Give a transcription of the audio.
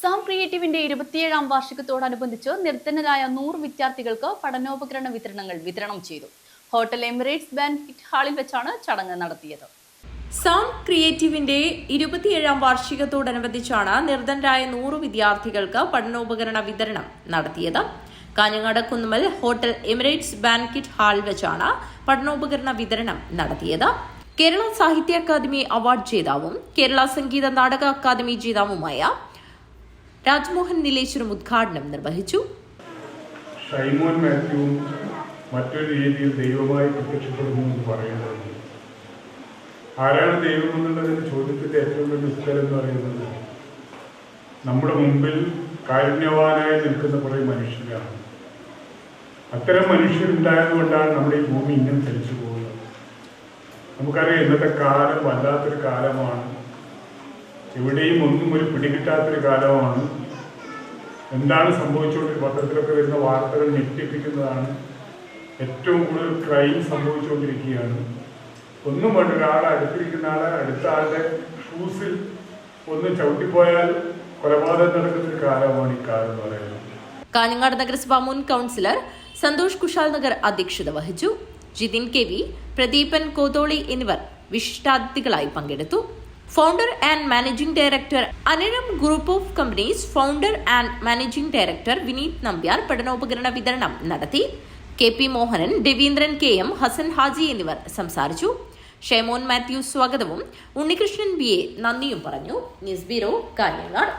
Sam ക്രിയേറ്റീവിന്റെ ഇരുപത്തിയേഴാം വാർഷികത്തോടനുബന്ധിച്ച് നിർധനരായ നൂറ് വിദ്യാർത്ഥികൾക്ക് പഠനോപകരണ വിതരണങ്ങൾ വിതരണം ചെയ്തു. ഹോട്ടൽ എമിറേറ്റ്സ് ബാൻക്വറ്റ് ഹാളിൽ വെച്ചാണ് ചടങ്ങ് നടത്തിയത്. സാം ക്രിയേറ്റീവിന്റെ ഇരുപത്തിയേഴാം വാർഷികത്തോടനുബന്ധിച്ചാണ് നിർധനരായ നൂറ് വിദ്യാർത്ഥികൾക്ക് പഠനോപകരണ വിതരണം നടത്തിയത്. Kanhangad Kunnumal hotel Emirates banquet ഹാളിൽ വെച്ചാണ് പഠനോപകരണ വിതരണം നടത്തിയത്. കേരള സാഹിത്യ അക്കാദമി അവാർഡ് ജേതാവും കേരള സംഗീത നാടക അക്കാദമി ജേതാവുമായ രാജ്മോഹൻ നീലേശ്വരം ഉദ്ഘാടനം നിർവഹിച്ചു. ഷൈമോൻ മാത്യുവും മറ്റൊരു രീതിയിൽ ദൈവമായി പ്രത്യക്ഷപ്പെടുന്നു എന്ന് പറയുന്നത്. ആരാണ് ദൈവം എന്നുള്ളതിന് ചോദ്യത്തിന്റെ ഏറ്റവും വലിയ ഉത്തരം എന്ന് പറയുന്നത് നമ്മുടെ മുമ്പിൽ കാരുണ്യവാനായി നിൽക്കുന്ന കുറേ മനുഷ്യരാണ്. അത്തരം മനുഷ്യരുണ്ടായതുകൊണ്ടാണ് നമ്മുടെ ഈ ഭൂമി ഇങ്ങനെ ചലിച്ചു പോകുന്നത്. നമുക്കറിയാം ഇന്നത്തെ കാലം വല്ലാത്തൊരു കാലമാണ്. എവിടെയും ഒന്നും ഒരു പിടികിട്ടാത്തൊരു കാലമാണ്. എന്താണ് സംഭവിച്ചുകൊണ്ടിരിക്കുന്നത് പത്രത്തിലൊക്കെ വരുന്ന വാർത്തകൾ ഞെട്ടിപ്പിക്കുന്നതാണ്. ഏറ്റവും കൂടുതൽ ക്രൈം സംഭവിച്ചുകൊണ്ടിരിക്കുകയാണ്. ഒന്നും വേണ്ട ഒരാളെ അടുത്തിരിക്കുന്ന ആളെ അടുത്ത ആളുടെ ഷൂസിൽ ഒന്ന് ചവിട്ടിപ്പോയാൽ കൊലപാതകം നടക്കുന്ന ഒരു കാലമാണ് ഈ കാലം എന്ന് പറയുന്നത്. കാഞ്ഞങ്ങാട് നഗരസഭ മുൻ കൗൺസിലർ സന്തോഷ് കുശാൽ നഗർ അധ്യക്ഷത വഹിച്ചു. ജിതിൻ കെ വി പ്രദീപൻ കോതോളി എന്നിവർ വിശിഷ്ടാതിഥികളായി പങ്കെടുത്തു. Founder and managing director Aniram group of companies founder and managing director Vineeth Nambiar പഠനോപകരണ വിതരണം നടത്തി K P Mohanan Raveendran K M Hassan Haji എന്നിവർ സംസാരിച്ചു. ഷെമോൻ മാത്യു സ്വാഗതവും. ഉണ്ണികൃഷ്ണൻ ബി എ നന്ദിയും പറഞ്ഞു. News bureau Kanhangad.